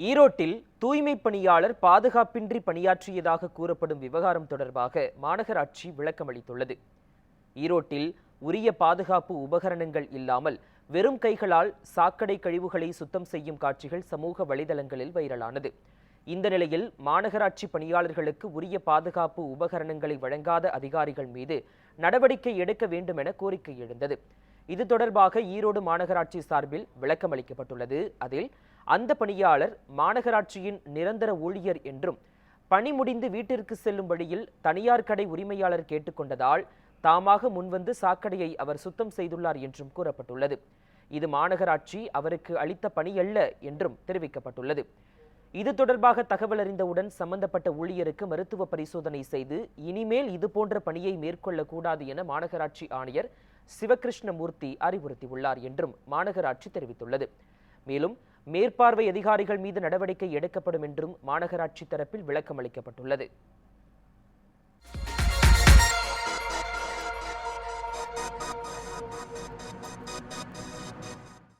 ஈரோட்டில் தூய்மை பணியாளர் பாதுகாப்பின்றி பணியாற்றியதாக கூறப்படும் விவகாரம் தொடர்பாக மாநகராட்சி விளக்கமளித்துள்ளது ஈரோட்டில் உரிய பாதுகாப்பு உபகரணங்கள் இல்லாமல் வெறும் கைகளால் சாக்கடை கழிவுகளை சுத்தம் செய்யும் காட்சிகள் சமூக வலைதளங்களில் வைரலானது. இந்த நிலையில் மாநகராட்சி பணியாளர்களுக்கு உரிய பாதுகாப்பு உபகரணங்களை வழங்காத அதிகாரிகள் மீது நடவடிக்கை எடுக்க வேண்டும் என கோரிக்கை எழுந்தது. இது தொடர்பாக ஈரோடு மாநகராட்சி சார்பில் விளக்கம் அளிக்கப்பட்டுள்ளது அதில் அந்த பணியாளர் மாநகராட்சியின் நிரந்தர ஊழியர் என்றும் பணி முடிந்து வீட்டிற்கு செல்லும் வழியில் தனியார் கடை உரிமையாளர் கேட்டுக்கொண்டதால் தாமாக முன்வந்து சாக்கடையை அவர் சுத்தம் செய்துள்ளார் என்றும் கூறப்பட்டுள்ளது. இது மாநகராட்சி அவருக்கு அளித்த பணியல்ல என்றும் தெரிவிக்கப்பட்டுள்ளது. இது தொடர்பாக தகவல் அறிந்தவுடன் சம்பந்தப்பட்ட ஊழியருக்கு மருத்துவ பரிசோதனை செய்து இனிமேல் இது போன்ற பணியை மேற்கொள்ளக்கூடாது என மாநகராட்சி ஆணையர் சிவகிருஷ்ணமூர்த்தி அறிவுறுத்தியுள்ளார் என்றும் மாநகராட்சி தெரிவித்துள்ளது. மேலும் மேற்பார்வை அதிகாரிகள் மீது நடவடிக்கை எடுக்கப்படும் என்றும் மாநகராட்சி தரப்பில் விளக்கம் அளிக்கப்பட்டுள்ளது